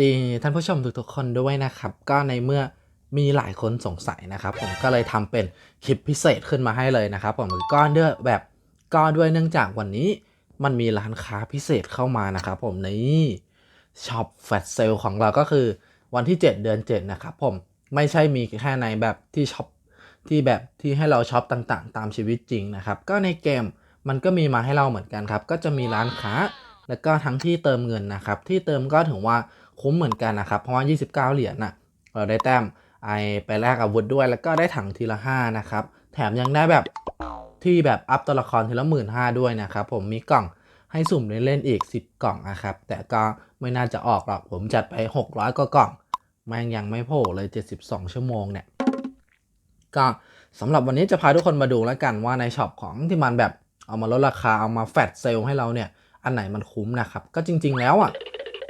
ดีท่านผู้ชมทุกๆคนด้วยนะครับ ก็ในเมื่อมีหลายคนสงสัยนะครับ ผมก็เลยทำเป็นคลิปพิเศษขึ้นมาให้เลยนะครับผมก็ด้วยแบบก็ด้วยเนื่องจากวันนี้มันมีร้านค้าพิเศษเข้ามานะครับผมนี่ช็อปแฟลชเซลของเราก็คือวันที่ 7 เดือน 7 นะครับผมไม่ใช่มีแค่ในแบบที่ช็อปที่แบบที่ให้เราช็อปต่างๆ ตามชีวิตจริงนะครับ ก็ในเกมมันก็มีมาให้เราเหมือนกันครับ ก็จะมีร้านค้า แล้วก็ทั้งที่เติมเงินนะครับ ที่เติมก็ถือว่า คุ้มเหมือนกันนะครับ เพราะว่า 29 เหรียญน่ะเราได้แต้มไอไปแลกอาวุธด้วย แล้วก็ได้ถังทีละ 5 นะครับ แถมยังได้แบบที่แบบอัพตัวละครทีละหมื่นห้าด้วยนะครับ ผมมีกล่องให้สุ่มเล่นๆอีก 10 กล่องนะครับ แต่ก็ไม่น่าจะออกหรอก ผมจัดไป 600ก็กล่องแม่งยังไม่โผล่เลย 72 ชั่วโมงเนี่ย ก็สำหรับวันนี้จะพาทุกคนมาดูแล้วกันว่าในช็อปของที่มันแบบเอามาลดราคาเอามาแฟดเซลให้เราเนี่ย อันไหนมันคุ้มนะครับ ก็จริง ๆ แล้วอะ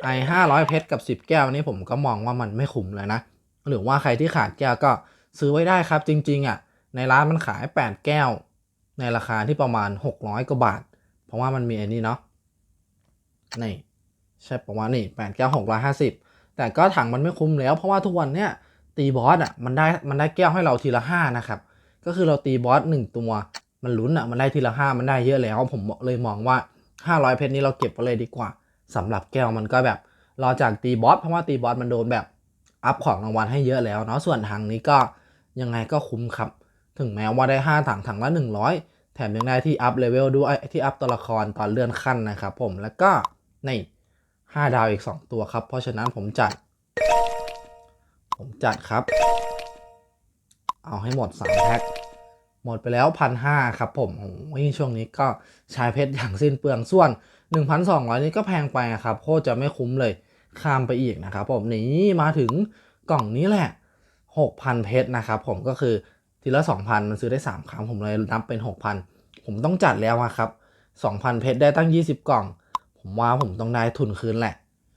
ไอห้าร้อยเพชรกับ10แก้วนี่ผมก็มองว่ามันไม่คุ้มเลยนะ หรือว่าใครที่ขาดแก้วก็ซื้อไว้ได้ครับ จริง ๆอะในร้านมันขาย 8 แก้ว ในราคาที่ประมาณ 600 กว่าบาท เพราะว่ามันมีอ้นี่เนาะนี่ใช่ประมาณนี่8แก้ว 650 แต่ก็ถังมันไม่คุ้มแล้ว เพราะว่าทุกวันเนี้ยตีบอสอะมันได้มันได้แก้วให้เราทีละ 5 นะครับ ก็คือเราตีบอสหนึ่งตัวมันลุ้นอะมันได้ทีละ 5 มันได้เยอะแล้ว ผมเลยมองว่า 500 เพชรนี้เราเก็บไว้เลยดีกว่า สำหรับแก้วมันก็แบบรอจากตีบอสเพราะว่าตีบอสมันโดนแบบอัพของรางวัลให้เยอะแล้วเนาะส่วนทางนี้ก็ยังไงก็คุ้มครับ ถึงแม้ว่าได้ 5 ถังถังละ 100 แถมยังได้ที่อัพเลเวลด้วยที่อัพตัวละครตอนเลื่อนขั้นนะครับผมแล้วก็ใน5ดาวอีก 2 ตัวครับ เพราะฉะนั้นผมจัด ผมจัดครับ เอาให้หมด 3 แพ็ค หมดไปแล้วพันห้าครับผมโอ้ยช่วงนี้ก็ใช้เพชรอย่างสิ้นเปลืองส่วน 1,200 นี่ก็แพงไปครับโคตรจะไม่คุ้มเลยข้ามไปอีกนะครับผมนี่มาถึงกล่องนี้แหละ 6,000 เพชรนะครับผมก็คือทีละ 2,000 มันซื้อได้ 3 ครั้งผมเลยนับเป็น 6,000 ผมต้องจัดแล้วครับ 2,000 เพชรได้ตั้ง 20 กล่อง ผมว่าผมต้องได้ทุนคืนแหละ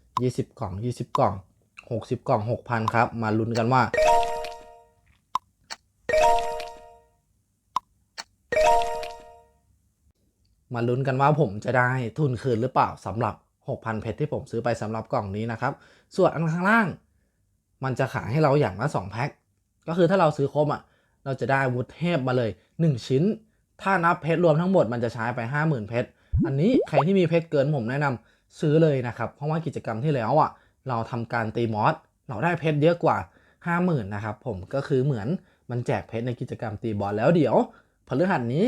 20 กล่อง 20 กล่อง 60 กล่อง 6,000 ครับ มาลุ้นกันว่า มาลุ้นกันว่าผมจะได้ทุนคืนหรือเปล่าสำหรับ 6,000 เพชรที่ผมซื้อไปสำหรับกล่องนี้นะครับ ส่วนอันข้างล่าง มันจะขายให้เราอย่างละ2แพ็คก็คือถ้าเราซื้อครบอะเราจะได้วุธเทพมาเลย 1 ชิ้น ถ้านับเพชรรวมทั้งหมดมันจะใช้ไป 50,000 เพชรอันนี้ใครที่มีเพชรเกินผมแนะนำซื้อเลยนะครับ เพราะว่ากิจกรรมที่แล้วอะเราทำการตีมอสเราได้เพชรเยอะกว่า 50,000นะครับผมก็คือเหมือนมันแจกเพชรในกิจกรรมตีบอสแล้วเดี๋ยวพฤหัสนี้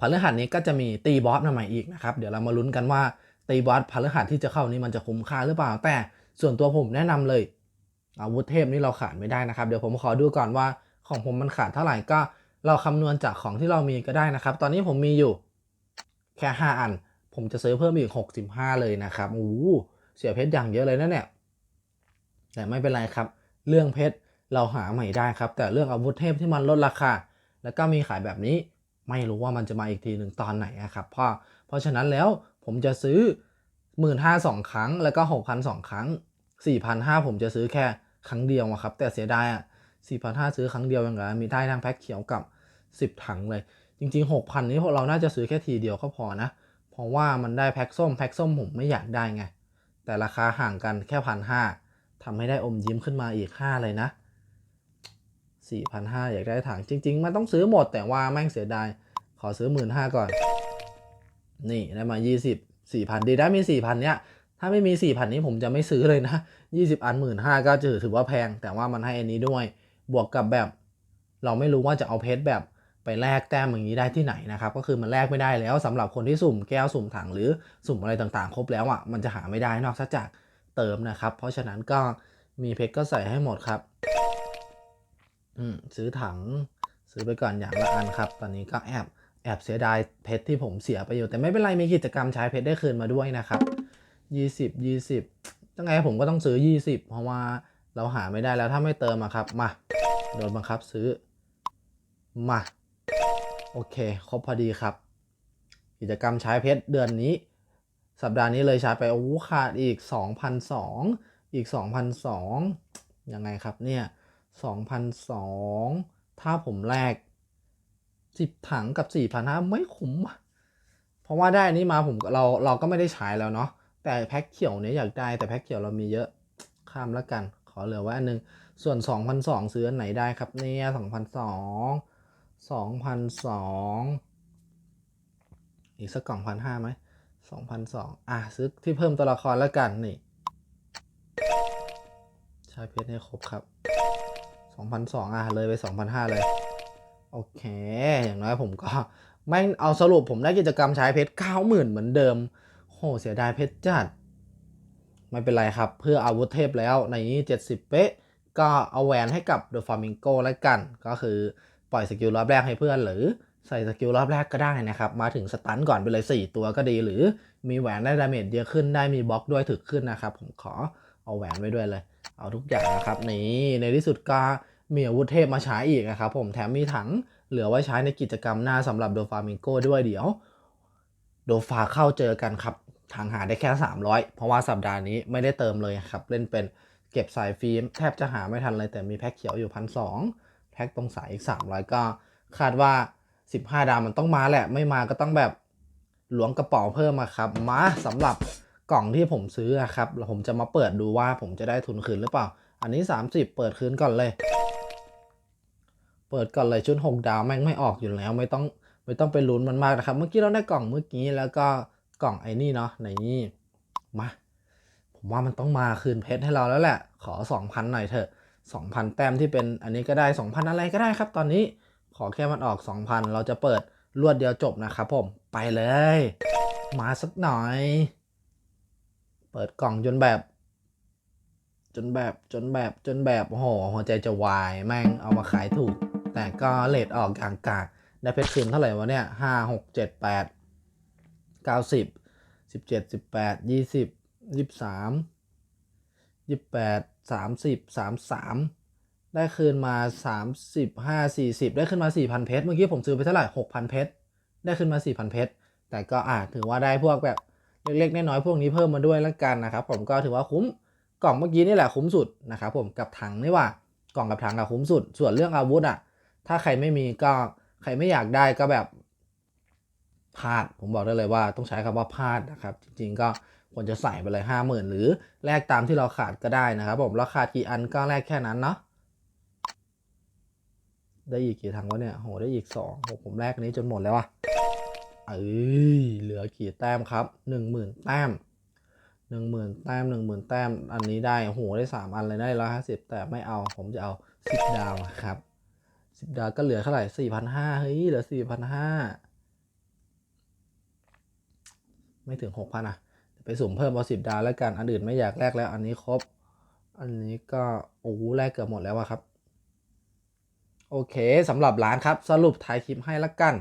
พฤหัสนี้ก็จะมีตีบอสมาใหม่อีกนะครับ เดี๋ยวเรามาลุ้นกันว่าตีบอสพฤหัสที่จะเข้านี้มันจะคุ้มค่าหรือเปล่า แต่ส่วนตัวผมแนะนำเลย อาวุธเทพนี่เราขาดไม่ได้นะครับ เดี๋ยวผมขอดูก่อนว่าของผมมันขาดเท่าไหร่ก็เราคำนวณจากของที่เรามีก็ได้นะครับ ตอนนี้ผมมีอยู่แค่ 5 อัน ผมจะซื้อเพิ่มอีก 65 เลยนะครับโอ้เสียเพชรอย่างเยอะเลยนะเนี่ยแต่ไม่เป็นไรครับ เรื่องเพชรเราหาใหม่ได้ครับ แต่เรื่องอาวุธเทพที่มันลดราคา แล้วก็มีขายแบบนี้ ไม่รู้ว่ามันจะมาอีกทีหนึ่งตอนไหนนะครับเพราะเพราะฉะนั้นแล้วผมจะซื้อหมื่นห้าสองครั้ง แล้วก็หกพันสองครั้งสี่พันห้าผมจะซื้อแค่ครั้งเดียวครับ แต่เสียดายอะสี่พันห้าซื้อครั้งเดียวย่างไรมีได้ทั้งแพ็คเขียวกับสิบถังเลย จริงๆหกพันนี้พวกเราน่าจะซื้อแค่ทีเดียวก็พอนะ เพราะว่ามันได้แพ็คส้มแพ็คส้มผมไม่อยากได้ไง แต่ราคาห่างกันแค่พันห้าทำให้ได้อมยิ้มขึ้นมาอีกห้าเลยนะ สี่พันห้าอยากได้ถังจริง ๆ มันต้องซื้อหมดแต่ว่าแม่งเสียดาย ขอซื้อหมื่นห้าก่อน นี่ได้มายี่สิบสี่พันดีได้มีสี่พันเนี้ย ถ้าไม่มีสี่พันนี้ผมจะไม่ซื้อเลยนะยี่สิบอันหมื่นห้าก็ถือถือว่าแพง แต่ว่ามันให้อันนี้ด้วย บวกกับแบบ เราไม่รู้ว่าจะเอาเพชรแบบไปแลกแต้มอย่างนี้ได้ที่ไหนนะครับ ก็คือมันแลกไม่ได้แล้วสำหรับคนที่สุ่มแก้วสุ่มถังหรือสุ่มอะไรต่างๆ ครบแล้วอะมันจะหาไม่ได้นอกจากเติมนะครับ เพราะฉะนั้นก็มีเพชรก็ใส่ให้หมดครับ อืมซื้อถังซื้อไปก่อนอย่างละอันครับ ตอนนี้ก็แอบแอบเสียดายเพชรที่ผมเสียไปอยู่ แต่ไม่เป็นไรมีกิจกรรมใช้เพชรได้คืนมาด้วยนะครับยี่สิบยี่สิบยังไงผมก็ต้องซื้อยี่สิบเพราะว่าเราหาไม่ได้แล้วถ้าไม่เติมอะครับมาโดนบังคับซื้อมาโอเค ครบพอดีครับ กิจกรรมใช้เพชรเดือนนี้ สัปดาห์นี้เลยใช้ไปโอ้ขาดอีก 2,002 อีก 2,002ยังไงครับเนี่ย 2,002 ถ้าผมแลก 10 ถังกับ 4,500 ไม่คุ้ม เพราะว่าได้อันนี้มาผมเราเราก็ไม่ได้ใช้แล้วเนาะ แต่แพ็คเขียวเนี้ยอยากได้แต่แพ็คเขียวเรามีเยอะ ข้ามแล้วกัน ขอเหลือไว้อันหนึง ส่วน 2,002 ซื้ออันไหนได้ครับเนี่ย2,002 2,002 อีกสักกล่องพันห้าไหม2,002อะซื้อที่เพิ่มตัวละครแล้วกันนี่ ใช้เพชรให้ครบครับ 2,002อะเลยไป2,005เลย โอเค อย่างน้อยผมก็ไม่เอาสรุปผมได้กิจกรรมใช้เพชร 90,000 เหมือนเดิม โห เสียดายเพชรจัด ไม่เป็นไรครับ เพื่ออาวุธเทพแล้วในนี้ 70 เป๊ะ ก็เอาแหวนให้กับเดอะฟามิงโกแล้วกัน ก็คือปล่อยสกิลรอบแรกให้เพื่อนหรือใส่สกิลรอบแรกก็ได้นะครับ มาถึงสตันก่อนไปเลย 4 ตัวก็ดี หรือมีแหวนได้ดาเมจเยอะขึ้นได้มีบล็อกด้วยถึกขึ้นนะครับ ผมขอเอาแหวนไว้ด้วยเลย เอาทุกอย่างนะครับนี่ในที่สุดก็มีอาวุธเทพมาใช้อีกนะครับผมแถมมีถังเหลือไว้ใช้ในกิจกรรมหน้าสำหรับโดฟามิงโก้ด้วยเดี๋ยว โดฟาเข้าเจอกันครับทางหาได้แค่ 300 เพราะว่าสัปดาห์นี้ไม่ได้เติมเลยครับ เล่นเป็นเก็บสายฟิล์มแทบจะหาไม่ทันเลย แต่มีแพ็คเขียวอยู่พันสแพ็คตรงสายอีก 300 ก็คาดว่า 15 ดาวมันต้องมาแหละ ไม่มาก็ต้องแบบหลวงกระเป๋าเพิ่มมาครับ มาสำหรับ กล่องที่ผมซื้อครับผมจะมาเปิดดูว่าผมจะได้ทุนคืนหรือเปล่า อันนี้ 30 เปิดคืนก่อนเลย เปิดก่อนเลยชุด6ดาวแม่งไม่ออกอยู่แล้วไม่ต้องไม่ต้องไปลุ้นมันมากนะครับ เมื่อกี้เราได้กล่องเมื่อกี้แล้วก็กล่องไอ้นี่เนาะในนี่มาผมว่ามันต้องมาคืนเพชรให้เราแล้วแหละ ขอ 2,000 หน่อยเถอะ 2,000 แต้มที่เป็นอันนี้ก็ได้ 2,000 อะไรก็ได้ครับ ตอนนี้ขอแค่มันออก 2,000 เราจะเปิดรวดเดียวจบนะครับผมไปเลย มาสักหน่อย เปิดกล่องจนแบบ จนแบบจนแบบจนแบบโอ้โหหัวใจจะวายแม่งเอามาขายถูก แต่ก็เลทออกกลางกาได้เพชรคืนเท่าไหร่วะเนี่ยห้าหกเจ็ดแปดเก้าสิบสิบเจ็ดสิบแปดยี่สิบยี่สามยี่แปดสามสิบสามสามได้คืนมาสามสิบห้าสี่สิบได้ขึ้นมาสี่พันเพชรเมื่อกี้ผมซื้อไปเท่าไหร่หกพันเพชรได้ขึ้นมาสี่พันเพชรแต่ก็อ่าถือว่าได้พวกแบบ เล็กๆน้อยๆพวกนี้เพิ่มมาด้วยแล้วกันนะครับ ผมก็ถือว่าคุ้มกล่องเมื่อกี้นี่แหละคุ้มสุดนะครับผมกับถังนี่ว่ากล่องกับถังอะคุ้มสุด ส่วนเรื่องอาวุธอะถ้าใครไม่มีก็ใครไม่อยากได้ก็แบบพลาดผมบอกได้เลยว่าต้องใช้คำว่าพลาดนะครับ จริงๆก็ควรจะใส่ไปเลยห้าหมื่นหรือแลกตามที่เราขาดก็ได้นะครับ ผมเราขาดกี่อันก็แลกแค่นั้นเนาะได้อีกกี่ถังวะเนี่ยโหได้อีกสองโหผมแลกอันนี้จนหมดแล้วอะ เอ้ยเหลือกี่แต้มครับหนึ่งหมื่นแต้มหนึ่งหมื่นแต้มหนึ่งหมื่นแต้ม อันนี้ได้โอ้โหได้สามอันเลยได้ร้อยห้าสิบแต่ไม่เอาผมจะเอาสิบดาวอะครับสิบดาวก็เหลือเท่าไหร่สี่พันห้าเฮ้ยเหลือสี่พันห้าไม่ถึงหกพันอะไปสุ่มเพิ่มเอาสิบดาวแล้วกันอันอื่นไม่อยากแลกแล้ว อันนี้ครบ อันนี้ก็โอ้โหแลกเกือบหมดแล้วครับ โอเคสำหรับร้านครับสรุปท้ายคลิปให้ละกัน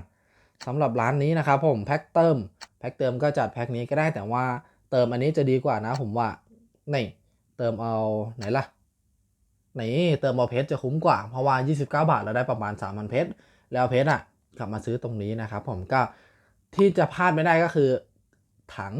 สำหรับร้านนี้นะครับผมแพ็คเติมแพ็คเติมก็จัดแพ็คนี้ก็ได้แต่ว่าเติมอันนี้จะดีกว่านะผมว่านี่เติมเอาไหนล่ะนี่เติมเอาเพชรจะคุ้มกว่าเพราะว่า 29 บาทเราได้ประมาณ 3,000 เพชรแล้วเพชรอะกลับมาซื้อตรงนี้นะครับผมก็ที่จะพลาดไม่ได้ก็คือถัง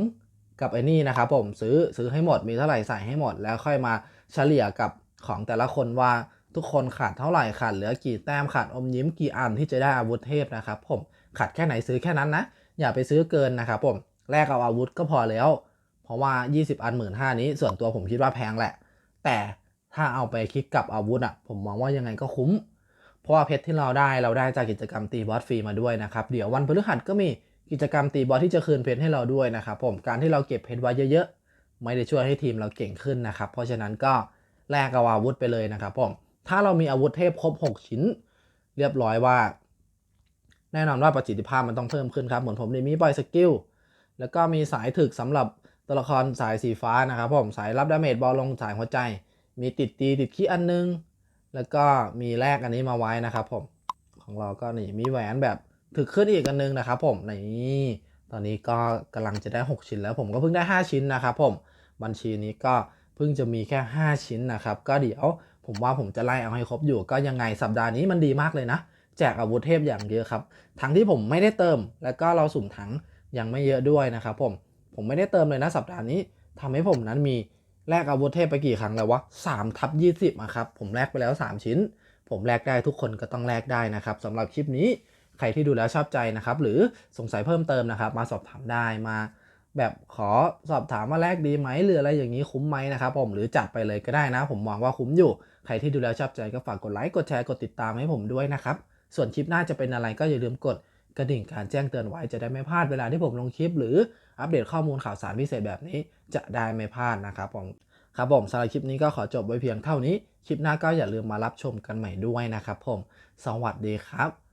กับไอ้นี่นะครับผมซื้อซื้อให้หมดมีเท่าไหร่ใส่ให้หมด แล้วค่อยมาเฉลี่ยกับของแต่ละคนว่าทุกคนขาดเท่าไหร่ขาดเหลือกี่แต้มขาดอมยิ้มกี่อันที่จะได้อาวุธเทพนะครับผม ขาดแค่ไหนซื้อแค่นั้นนะ อย่าไปซื้อเกินนะครับผมแลกเอาอาวุธก็พอแล้ว เพราะว่า 20 อันหมื่นห้านี้ส่วนตัวผมคิดว่าแพงแหละ แต่ถ้าเอาไปคิดกับอาวุธอะผมมองว่ายังไงก็คุ้ม เพราะว่าเพชรที่เราได้เราได้จากกิจกรรมตีบอสฟรีมาด้วยนะครับเดี๋ยววันพฤหัสก็มีกิจกรรมตีบอสที่จะคืนเพชรให้เราด้วยนะครับผมการที่เราเก็บเพชรไว้เยอะๆ ไม่ได้ช่วยให้ทีมเราเก่งขึ้นนะครับเพราะฉะนั้นก็แลกเอาอาวุธไปเลยนะครับผมถ้าเรามีอาวุธเทพครบ 6 ชิ้น เรียบร้อยว่า แน่นอนว่าประสิทธิภาพมันต้องเพิ่มขึ้นครับเหมือนผมนี่มีปล่อยสกิลแล้วก็มีสายถึกสำหรับตัวละครสายสีฟ้านะครับผมสายรับดาเมจบอลลงสายหัวใจ มีติดตีติดขี้อันนึง แล้วก็มีแลกอันนี้มาไว้นะครับผมของเราก็นี่มีแหวนแบบถึกขึ้นอีกอันนึงนะครับผมนี่ตอนนี้ก็กำลังจะได้ 6 ชิ้นแล้วผมก็เพิ่งได้ 5 ชิ้นนะครับผมบัญชีนี้ก็เพิ่งจะมีแค่ 5 ชิ้นนะครับ ก็เดี๋ยวผมว่าผมจะไล่เอาให้ครบอยู่ก็ยังไงสัปดาห์นี้มันดีมากเลยนะ แจกอาวุธเทพอย่างเยอะครับทั้งที่ผมไม่ได้เติม แล้วก็เราสุ่มถังยังไม่เยอะด้วยนะครับผมผมไม่ได้เติมเลยนะสัปดาห์นี้ทำให้ผมนั้นมีแลกอาวุธเทพไปกี่ครั้งแล้ววะ3ทับ20อะครับผมแลกไปแล้ว 3 ชิ้น ผมแลกได้ทุกคนก็ต้องแลกได้นะครับสำหรับคลิปนี้ใครที่ดูแล้วชอบใจนะครับ หรือสงสัยเพิ่มเติมนะครับ มาสอบถามได้มา แบบขอสอบถามว่าแลกดีไหมหรืออะไรอย่างนี้คุ้มไหมนะครับผมหรือจัดไปเลยก็ได้นะ ผมมองว่าคุ้มอยู่ ใครที่ดูแล้วชอบใจก็ฝากกดไลค์กดแชร์กดติดตามให้ผมด้วยนะครับ ส่วนคลิปหน้าจะเป็นอะไรก็อย่าลืมกดกระดิ่งการแจ้งเตือนไว้จะได้ไม่พลาดเวลาที่ผมลงคลิป หรืออัปเดตข้อมูลข่าวสารพิเศษแบบนี้จะได้ไม่พลาดนะครับผมครับผมสำหรับคลิปนี้ก็ขอจบไว้เพียงเท่านี้ คลิปหน้าก็อย่าลืมมารับชมกันใหม่ด้วยนะครับผม สวัสดีครับ